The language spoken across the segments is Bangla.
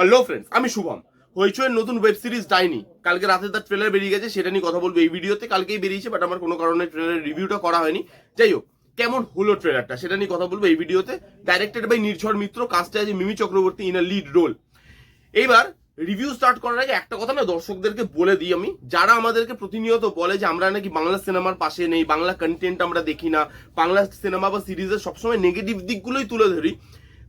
হ্যালো ফ্রেন্ডস আমি শুভম। হইচয়ের নতুন ওয়েব সিরিজ ডাইনি। কালকে রাতে তার ট্রেলার বেরিয়ে গেছে, সেটা নিয়ে কথা বলব এই ভিডিওতে। কালকেই বেরিয়েছে বাট আমার কোনো কারণে ট্রেলারের রিভিউটা করা হয়নি। যাই হোক, কেমন হলো ট্রেলারটা সেটা নিয়ে কথা বলব এই ভিডিওতে। ডাইরেক্টেড বাই নির্ঝর মিত্র কাজটা আছে Mimi Chakraborty in a lead role এইবার রিভিউ স্টার্ট করার আগে একটা কথা না দর্শকদেরকে বলে দিই আমি। যারা আমাদেরকে প্রতিনিয়ত বলে যে আমরা নাকি বাংলা সিনেমার পাশে নেই, বাংলা কন্টেন্ট আমরা দেখি না, বাংলা সিনেমা বা সিরিজের সবসময় নেগেটিভ দিকগুলোই তুলে ধরি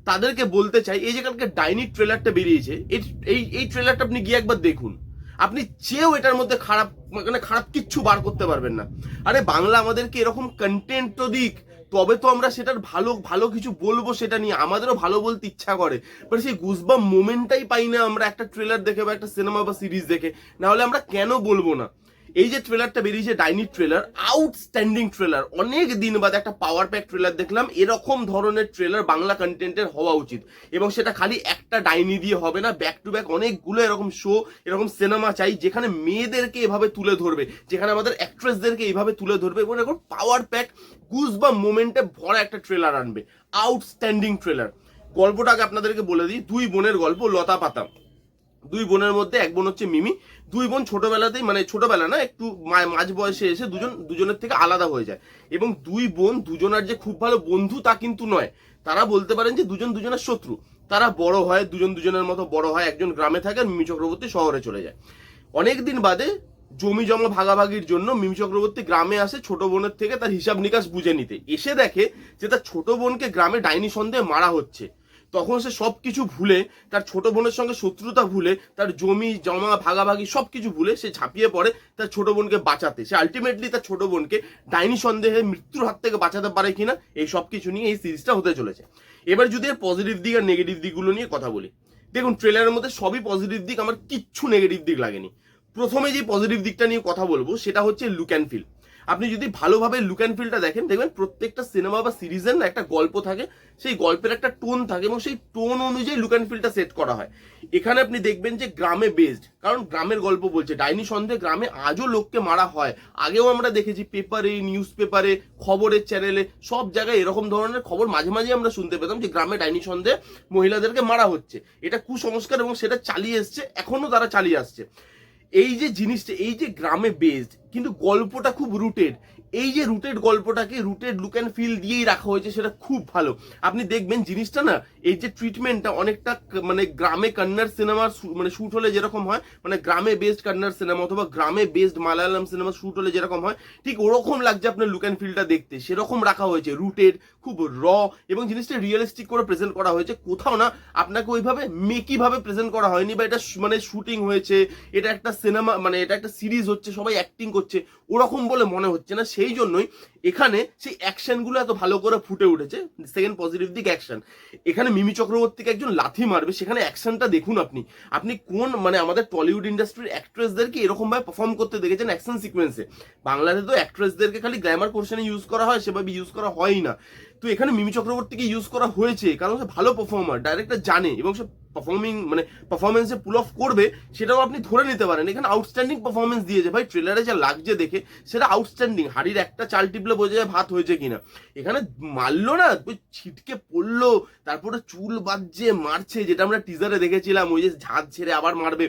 তাদেরকে বলতে চাই, এই যে কালকে ডাইনি ট্রেলারটা বেরিয়েছে, এই- এই ট্রেলারটা আপনি গিয়ে একবার দেখুন। আপনি চেয়েও এটার মধ্যে খারাপ মানে খারাপ কিচ্ছু বার করতে পারবেন না। আরে বাংলা আমাদেরকে এরকম কন্টেন্ট তো দিক, তবে তো আমরা সেটার ভালো ভালো কিছু বলব সেটা নিয়ে আমাদেরও ভালো বলতে ইচ্ছা করে। বাট সেই গুজবাম মোমেন্টটাই পাই না আমরা একটা ট্রেলার দেখে বা একটা সিনেমা বা সিরিজ দেখে। না হলে আমরা কেন বলব না? এই যে ট্রেলারটা বেরিয়েছে ডাইনি ট্রেলার আউটস্ট্যান্ডিং ট্রেলার অনেক দিন বাদে একটা পাওয়ার প্যাক ট্রেলার দেখলাম, এরকম ধরনের ট্রেলার বাংলা কন্টেন্টের হওয়া উচিত। এবং সেটা খালি একটা ডাইনি দিয়ে হবে না ব্যাক টু ব্যাক অনেকগুলো এরকম শো এরকম সিনেমা চাই, যেখানে মেয়েদেরকে এভাবে তুলে ধরবে, যেখানে আমাদের অ্যাক্ট্রেসদেরকে এইভাবে তুলে ধরবে। এবং এরকম পাওয়ার প্যাক গুজ বা মোমেন্টে ভরা একটা ট্রেলার আনবে। আউটস্ট্যান্ডিং ট্রেলার গল্পটাকে আপনাদেরকে বলে দিই, দুই বোনের গল্প, লতা পাতা। দুই বোনের মধ্যে, এক বোন হচ্ছে মিমি দুই বোন ছোটবেলাতেই মানে ছোটবেলা না, একটু মাঝ বয়সে এসে দুজন দুজনের থেকে আলাদা হয়ে যায়। এবং দুই বোন দুজনার যে খুব ভালো বন্ধু তা কিন্তু নয়। তারা বলতে পারেন যে দুজন দুজনের শত্রু। তারা বড় হয়, দুজন দুজনের মতো বড় হয়, একজন গ্রামে থাকে আর মিমি চক্রবর্তী শহরে চলে যায়। অনেক দিন বাদে জমি জমা ভাগাভাগির জন্য মিমি চক্রবর্তী গ্রামে আসে ছোট বোনের থেকে তার হিসাব নিকাশ বুঝে নিতে। এসে দেখে যে তার ছোট বোনকে গ্রামে ডাইনি সন্দেহে মারা হচ্ছে। তখন সে সবকিছু ভুলে, তার ছোট বোনের সঙ্গে শত্রুতা ভুলে, তার জমি, জমা, ভাগাভাগি সবকিছু ভুলে সে ঝাঁপিয়ে পড়ে তার ছোট বোনকে বাঁচাতে। সে আলটিমেটলি তার ছোট বোনকে ডাইনি সন্দেহে মৃত্যুর হাত থেকে বাঁচাতে পারে কিনা, এই সব কিছু নিয়ে এই সিরিজটা হতে চলেছে। এবার যদি এর পজিটিভ দিক আর নেগেটিভ দিকগুলো নিয়ে কথা বলি, দেখুন ট্রেলারের মধ্যে সবই পজিটিভ দিক, আমার কিচ্ছু নেগেটিভ দিক লাগেনি। প্রথমে যে পজিটিভ দিকটা নিয়ে কথা বলব, সেটা হচ্ছে লুক অ্যান্ড ফিল আপনি যদি ভালোভাবে লুক অ্যান্ড ফিলটা দেখেন, দেখবেন প্রত্যেকটা সিনেমা বা সিরিজের না একটা গল্প থাকে, সেই গল্পের একটা টোন থাকে এবং সেই টোন অনুযায়ী লুক অ্যান্ড ফিলটা সেট করা হয়। এখানে আপনি দেখবেন যে গ্রামে বেসড কারণ গ্রামের গল্প বলছে, ডাইনি সন্দেহে গ্রামে আজও লোককে মারা হয়। আগেও আমরা দেখেছি পেপারে নিউজ পেপারে খবরের চ্যানেলে সব জায়গায় এরকম ধরনের খবর মাঝে মাঝে আমরা শুনতে পেতাম যে গ্রামে ডাইনি সন্দেহে মহিলাদেরকে মারা হচ্ছে। এটা কুসংস্কার এবং সেটা চালিয়ে এসছে এখনও তারা চালিয়ে আসছে। এই যে জিনিসটা, এই যে গ্রামে বেসড কিন্তু গল্পটা খুব রুটেড এই যে রুটেড গল্পটাকে রুটেড লুক অ্যান্ড ফিল দিয়েই রাখা হয়েছে সেটা খুব ভালো। আপনি দেখবেন জিনিসটা না, এই যে ট্রিটমেন্টটা অনেকটা মানে গ্রামে কন্নড় সিনেমার মানে শুট হলে যেরকম হয় মানে গ্রামে বেসড কন্নড় সিনেমা অথবা গ্রামে বেসড মালায়ালাম সিনেমা শুট হলে যেরকম হয়, ঠিক ওরকম লাগছে আপনার লুক অ্যান্ড ফিলটা দেখতে। সেরকম রাখা হয়েছে রুটেড খুব র এবং জিনিসটা রিয়েলিস্টিক করে প্রেজেন্ট করা হয়েছে। কোথাও না আপনাকে ওইভাবে মেকিভাবে প্রেজেন্ট করা হয়নি বা এটা মানে শুটিং হয়েছে, এটা একটা সিনেমা মানে এটা একটা সিরিজ হচ্ছে, সবাই অ্যাক্টিং করছে, ওরকম বলে মনে হচ্ছে না। সেই জন্যই এখানে সেই অ্যাকশনগুলো এত ভালো করে ফুটে উঠেছে সেকেন্ড পজিটিভ দিক অ্যাকশন এখানে মিমি চক্রবর্তীকে একজন লাথি মারবে, সেখানে অ্যাকশনটা দেখুন আপনি। আপনি কোন মানে আমাদের টলিউড ইন্ডাস্ট্রির অ্যাক্ট্রেসদেরকে এরকম ভাবে পারফর্ম করতে দেখেছেন অ্যাকশন সিকোয়েন্সে বাংলাতে তো অ্যাক্ট্রেসদেরকে খালি গ্ল্যামার পোর্শনে ইউজ করা হয়, সেভাবে ইউজ করা হয়ই না। তো এখানে মিমি চক্রবর্তীকে ইউজ করা হয়েছে, কারণ সে ভালো পারফর্মার ডাইরেক্টর জানে এবং সে পারফর্মিং মানে পারফরমেন্সে পুল অফ করবে, সেটাও আপনি ধরে নিতে পারেন। এখানে আউটস্ট্যান্ডিং পারফরমেন্স দিয়েছে। ভাই ট্রেলারে যা লাগছে দেখে, সেটা আউটস্ট্যান্ডিং হাড়ির একটা চাল টিপলে বোঝা যায় ভাত হয়েছে কিনা। এখানে মারলো না, ওই ছিটকে পড়ল, তারপরে চুল বাজছে মারছে, যেটা আমরা টিজারে দেখেছিলাম, ওই যে ঝাঁজ ছেড়ে আবার মারবে।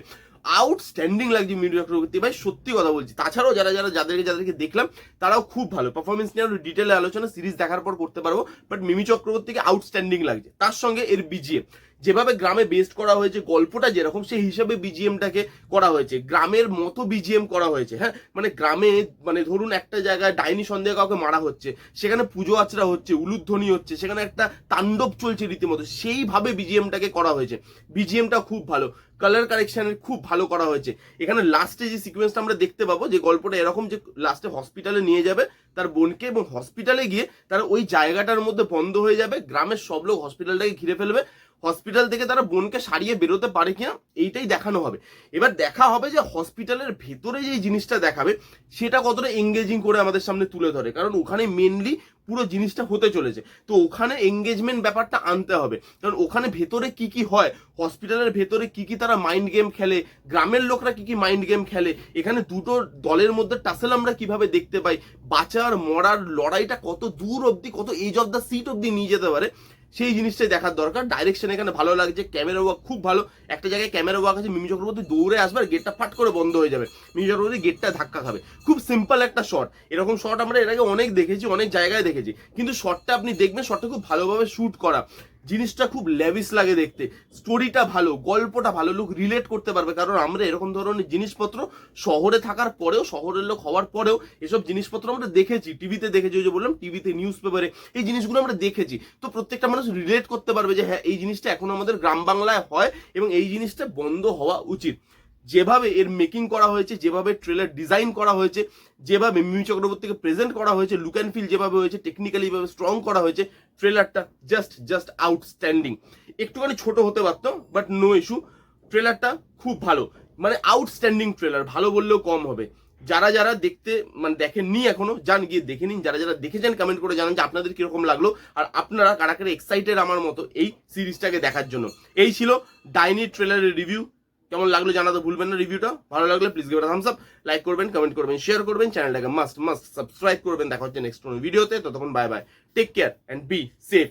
আউটস্ট্যান্ডিং লাগছে মিমি চক্রবর্তী। ভাই, সত্যি কথা বলছি। তাছাড়াও যারা যারা, যাদেরকে যাদেরকে দেখলাম, তারাও খুব ভালো। পারফরমেন্স নিয়ে আরও ডিটেলে আলোচনা সিরিজ দেখার পর করতে পারব বাট মিমি চক্রবর্তীকে আউটস্ট্যান্ডিং লাগছে। তার সঙ্গে এর বিজিএম যেভাবে গ্রামে বেস্ট করা হয়েছে, গল্পটা যেরকম, সেই হিসাবে বিজিএমটাকে করা হয়েছে। গ্রামের মতো বিজিএম করা হয়েছে হ্যাঁ? মানে গ্রামে মানে ধরুন একটা জায়গায় ডাইনি সন্দেহে কাউকে মারা হচ্ছে, সেখানে পুজো আচরা হচ্ছে, উলুধ্বনি হচ্ছে, সেখানে একটা তাণ্ডব চলছে রীতিমতো, সেইভাবে বিজিএমটাকে করা হয়েছে। বিজিএমটা খুব ভালো কালার কারেকশনের খুব ভালো করা হয়েছে। এখানে লাস্টে যে সিকোয়েন্সটা আমরা দেখতে পাবো, যে গল্পটা এরকম যে লাস্টে হসপিটালে নিয়ে যাবে, তার বোনকে এবং হসপিটালে গিয়ে তারা ওই জায়গাটার মধ্যে বন্ধ হয়ে যাবে, গ্রামের সব লোক হসপিটালটাকে ঘিরে ফেলবে। হসপিটাল থেকে তারা বোনকে সারিয়ে বেরোতে পারে কিনা, এইটাই দেখানো হবে। এবার দেখা হবে যে হসপিটালের ভেতরে যে জিনিসটা দেখাবে, সেটা কতটা এঙ্গেজিং করে আমাদের সামনে তুলে ধরে। কারণ ওখানে মেনলি পুরো জিনিসটা হতে চলেছে। তো ওখানে এঙ্গেজমেন্ট ব্যাপারটা আনতে হবে। কারণ ওখানে ভেতরে কি কি হয়, হসপিটালের ভেতরে কি কি তারা মাইন্ড গেম খেলে, গ্রামের লোকরা কি কি মাইন্ড গেম খেলে, এখানে দুটো দলের মধ্যে টাসেল আমরা কীভাবে দেখতে পাই, বাঁচার, মরার লড়াইটা কত দূর অবধি, কত এজ অফ দ্য সিট অবধি নিয়ে যেতে পারে সেই জিনিসটাই দেখার দরকার। ডাইরেকশন এখানে ভালো লাগছে ক্যামেরা ওয়ার্ক খুব ভালো। একটা জায়গায় ক্যামেরা ওয়ার্ক আছে, মিমি চক্রবর্তী দৌড়ে আসবে আর গেটটা ফাট করে বন্ধ হয়ে যাবে। মিমি চক্রবর্তী গেটটা ধাক্কা খাবে। খুব সিম্পল একটা শট এরকম শট আমরা এর আগে অনেক দেখেছি, অনেক জায়গায় দেখেছি। কিন্তু শটটা আপনি দেখবেন শটটা খুব ভালোভাবে শ্যুট করা। জিনিসটা খুব ল্যাভিস লাগে দেখতে। স্টোরিটা ভালো, গল্পটা ভালো লোক রিলেট করতে পারবে। কারণ আমরা এরকম ধরনের জিনিসপত্র শহরে থাকার পরেও, শহরের লোক হওয়ার পরেও এসব জিনিসপত্র আমরা দেখেছি। টিভিতে দেখেছি, ওই যে বললাম টিভিতে নিউজ পেপারে এই জিনিসগুলো আমরা দেখেছি। তো প্রত্যেকটা মানুষ রিলেট করতে পারবে যে হ্যাঁ এই জিনিসটা এখন আমাদের গ্রাম বাংলায় হয় এবং এই জিনিসটা বন্ধ হওয়া উচিত। যেভাবে এর মেকিং করা হয়েছে, যেভাবে ট্রেলার ডিজাইন করা হয়েছে, যেভাবে মিমি চক্রবর্তীকে প্রেজেন্ট করা হয়েছে লুক অ্যান্ড ফিল যেভাবে হয়েছে টেকনিক্যালি ভাবে স্ট্রং করা হয়েছে ট্রেলারটা জাস্ট জাস্ট আউটস্ট্যান্ডিং একটুখানি ছোট হতে পারতো বাট নো ইস্যু ট্রেলারটা খুব ভালো। মানে আউটস্ট্যান্ডিং ট্রেলার ভালো বললেও কম হবে। যারা যারা দেখতে মানে দেখেননি এখনও, যান, গিয়ে দেখে নিন। যারা যারা দেখেছেন কমেন্ট করে জানান যে আপনাদের কীরকম লাগল, আর আপনারা কারা কারা এক্সাইটেড আমার মতো এই সিরিজটাকে দেখার জন্য। এই ছিল ডাইনি ট্রেলারের রিভিউ কেমন লাগল জানাতে ভুলবেন না রিভিউটা ভালো লাগলে please give thumbs up like করবেন কমেন্ট করবেন শেয়ার করবেন চ্যানেলটাকে মাস্ট মাস্ট সাবস্ক্রাইব করবেন। দেখা হচ্ছে নেক্সট কোনো ভিডিওতে ততক্ষণ bye bye take care and be safe